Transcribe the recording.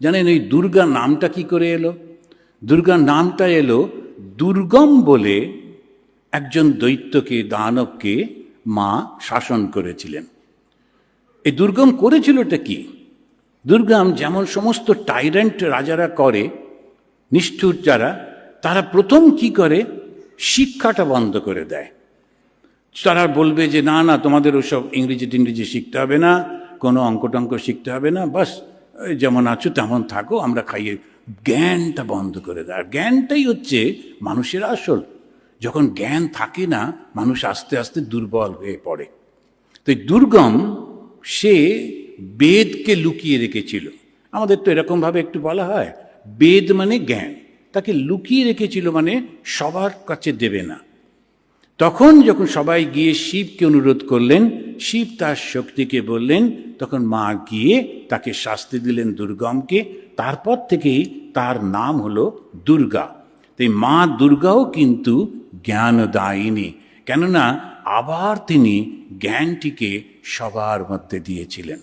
জানেন এই দুর্গা নামটা কি করে এলো? দুর্গা নামটা এলো দুর্গম বলে একজন দৈত্যকে, দানবকে মা শাসন করেছিলেন। এই দুর্গম করেছিলটা কি? দুর্গম যেমন সমস্ত টাইরেন্ট রাজারা করে, নিষ্ঠুর যারা, তারা প্রথম কি করে? শিক্ষাটা বন্ধ করে দেয়। তারা বলবে যে, না না, তোমাদের ওসব ইংরেজি টিংরেজি শিখতে হবে না, কোনো অঙ্ক টঙ্ক শিখতে হবে না, বাস। যেমন আছো, তেমন থাকো, আমরা খাইয়ে জ্ঞানটা বন্ধ করে দেয়। আর জ্ঞানটাই হচ্ছে মানুষের আসল। যখন জ্ঞান থাকে না, মানুষ আস্তে আস্তে দুর্বল হয়ে পড়ে। তো এই দুর্গম, সে বেদকে লুকিয়ে রেখেছিল। আমাদের তো এরকমভাবে একটু বলা হয়, বেদ মানে জ্ঞান। তাকে লুকিয়ে রেখেছিল মানে সবার কাছে দেবে না। তখন যখন সবাই গিয়ে শিবকে অনুরোধ করলেন শিব তার শক্তিকে বললেন, তখন মা গিয়ে তাকে শাস্তি দিলেন দুর্গমকে। তারপর থেকেই তার নাম হলো দুর্গা। তাই মা দুর্গাও কিন্তু জ্ঞানদায়িনী। কেননা আবার তিনি জ্ঞানটিকে সবার মধ্যে দিয়েছিলেন।